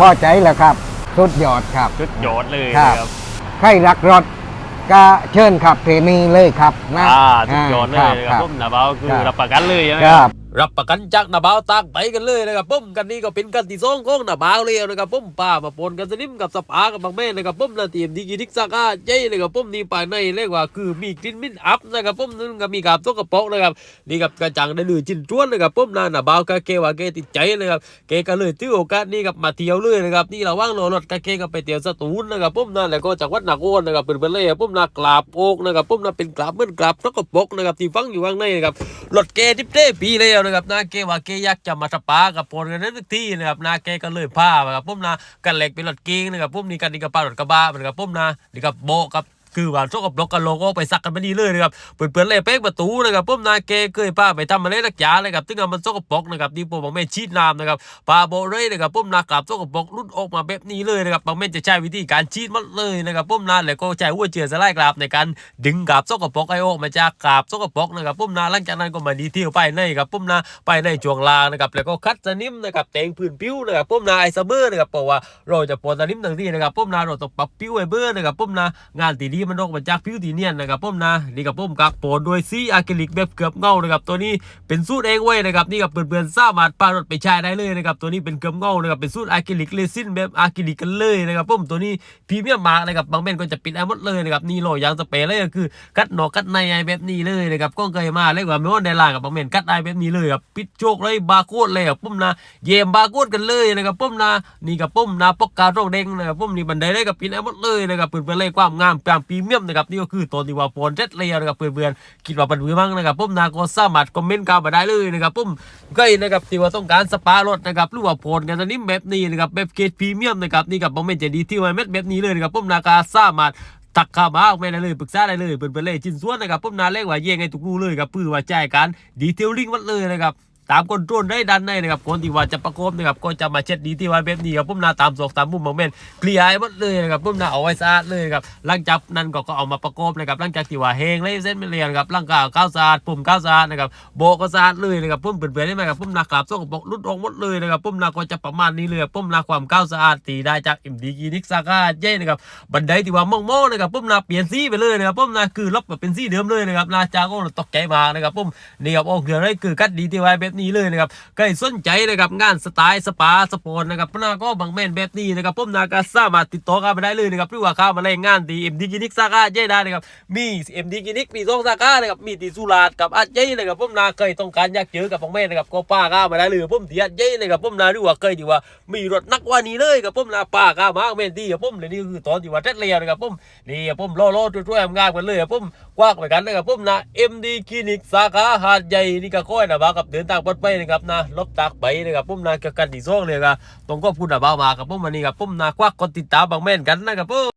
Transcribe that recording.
พอใจแล้วครับ สุดยอดครับ ชุดยอดเลยครับ นะครับ ใครรักรถก็เชิญครับเพมีเลยครับนะอ่าชุดยอดเลยานะครับผมนะเบาคือครับ รับประกันเลยใช่ไหมคครัรับ บ รับประกันจากนาบาวตั้งไปกันเลยนะครับผมกันนี้ก็เป็นกันที่สองของนาบาวเลยนะครับผมป้ามาปนกันสนิมกับสปากับบางแม่นะครับผมนาทีมดีกีทิกซาก้าเจ้นะครับผมนี่ภาในเรียกว่าคือมีกลิ่นมิ้นอัพนะครับผมนั่นก็มีกับตัวกระป๋องนะครับนี่กับกระจังได้ลือจินจ้วนนะครับผมนานาบาวก็เกว่าเกติดใจนะครับเกก็เลยถือโอกาสนี้กับมาเที่ยวเลยนะครับนี่ระว่างรอรถก็เกก็ไปเที่ยวสตูลนะครับผมนั่นแล้วก็จากวัดหนาโกนนะครับเป็นไปเลยผมนากราบโอกนะครับผมนาเป็นกราบเหมือนกราบตัวกระป๋องนะครับที่ฟังอยู่ข้างในนะครับรถเกทิปเต้ปีแล้วนะครับนาเกว่าเกยากจะมาสปากับปนกันนั่นทุกที่นะครับนาเกก็เลยผ้านะครับปุ้มนะกันเหล็กเป็นรถกิ้งนะครับปุ้มนี่กันนี่กับปลารถกระบะนะครับผมนะนี่กับโบกับ คือว่าโชคกับล็อกกันโลโก้ไปซักกันมาดีเลยนะครับเปิดเปิดเลยเป๊กประตูนะครับผมนาเกเคยพาไปทำมาเล่นนักยาเลยครับซึ่งมันโชคกับบล็อกนะครับที่ผมบอกแม่ชีดน้ำนะครับปาโบะเลยนะครับผมนากราบโชคกับบล็อกรุ่นออกมาแบบนี้เลยนะครับบางแม่จะใช้วิธีการชีดมัดเลยนะครับผมนะแล้วก็ใช้หัวเจือสไลด์กราบในการดึงกราบโชคกับบล็อกไอโอมาจากกราบโชคกับบล็อกนะครับผมนะหลังจากนั้นก็มาดีเทลไปในครับผมนะไปในจวงลางนะครับแล้วก็คัดสนิมนะครับแต่งพื้นผิวนะครับผมนะไอซัมเมอร์นะครับเพราะว่าเราจะปนสนิมทั้งที่นะครับผมนะเราต้องปรับผิวไอเบอร์นะครับผมนะงานตีดีมันออกมาจากผิวตีเนียนนะครับผมนะนี่กับผมกับปนด้วยสีอะคริลิกแบบเกือบเงานะครับตัวนี้เป็นสูตรเองไว้นะครับนี่กับเพื่อนๆสามารถปารถไปใช้ได้เลยนะครับตัวนี้เป็นเกือบเงานะครับเป็นสูตรอะคริลิกเรซินแบบอะคริลิกกันเลยนะครับผมตัวนี้พรีเมียมมากนะครับบางแบรนด์ก็จะปิดไอ้หมดเลยนะครับนี่โลยางสเปรย์เลยก็คือกัดหนอกกัดในไอแบบนี้เลยนะครับก็เคยมาเรียกว่าไม่ว่าในล่างกับบางแมนกัดไอ้แบบนี้เลยครับปิดโจกเลยบาร์โค้ดเลยครับปุ้มนะเยี่ยมบาร์โค้ดกันเลยนะครับปุ้มนะนี่กับปุ้มนะปอกกาโรคเด้งนะครับปุ้มนี่บันไดได้กับปิดไอ้หมดเลยนะครับเปิดเผยเลยความงามแปลงพรีเมียมนะครับนี่ก็คือตัวที่ว่าโฟนเจ็ดเลยนะครับเพื่อนๆคิดว่าเป็นมือมั่งนะครับปุ้มนะก็สามารถคอมเมนต์กันมาได้เลยนะครับปุ้มก็นะครับที่ว่าต้องการสปารถนะครับหรือว่าโฟนกันนิ่มแบบนี้นะครับแบบเกรดพรีเมียมนะครับนี่กับบางแมนจะดีที่ไวเม็ดแบบนี้เลยนะครับปุ้มนาคาสามารถตักข้าวมาออกไม่ได้เลยปรึกษาได้เลยเปิดไปเลยชิ้นส่วนนะครับผมนาเลขว่าเย่งไงทุกรูเลยครับปื้อว่าใจการดีเทลลิ่งวัดเลยนะครับ ตามคนโทรลได้ดันในนะครับคนที่ว่าจะประกบนะครับก็จะมาเช็ดดีที่ว่าแบบนี้ครับผมนาตามศอกตามมุมมองเมนเคลียร์หมดเลยนะครับผมนาเอาไว้สะอาดเลยครับหลังจากนั้นก็ก็เอามาประกบนะครับหลังจากที่ว่าแห้งเลยเส้นไม่เรียนครับร่างกายก้าวสะอาดปุ่มก้าวสะอาดนะครับโบก็สะอาดเลยนะครับผมเปิดเผยได้ไหมครับผมนากราบส่งบอกรุดออกหมดเลยนะครับผมนาก็จะประมาณนี้เลยครับผมนาความก้าวสะอาดตีได้จากอิมดีกีนิกซาก้าเย่นะครับบันไดที่ว่ามองมองๆนะครับผมนาเปลี่ยนสีไปเลยนะครับผมนาคือลบแบบเป็นสีเดิมเลยนะครับนาจาก็ตกใจมากนะครับผมนี่ครับโอ้เครื่อเลยคือกัดดีที่ไว้แบบนี้เลยนะครับใครสนใจนะครับงานสไตล์สปาสปอนนะครับพนาก็บางแม่นแบบนี้นะครับผมนาก็สามารถติดต่อกันมาได้เลยนะครับหรือว่าเข้ามาเล่นงานที่เอ็มดีกินิกซากาเย่ได้นะครับมีเอ็มดีกินิกมีสองซากานะครับมีที่สุราษฎร์กับอาเย่นะครับผมนาเคยต้องการอยากเจอกับบางแม่นนะครับก็ป้าเข้ามาได้เลยผมที่อาเย่นะครับผมนาหรือว่าเคยที่ว่ามีรถนักว่านี้เลยกับผมนาป้าเข้ามาแม่นดีกับผมเลยนี่คือตอนที่ว่าเท็ดเลียนะครับผมนี่ครับผมรอรอช่วยๆทำงานกันเลยครับผมกว้างไปกันนะครับผมนะ MD คลินิกสาขาหาดใหญ่นี่ก็ค่อยนะบ้ากับเดินทางปลอดไปนะครับนะลบตากไปนะครับผมนาเกับกันที่ซ่องเลยครับต้องขอบคุณนะบ้ามาครับผมวันนี้ครับผมนาควักกดติดตามบางแม่นกันนะครับผม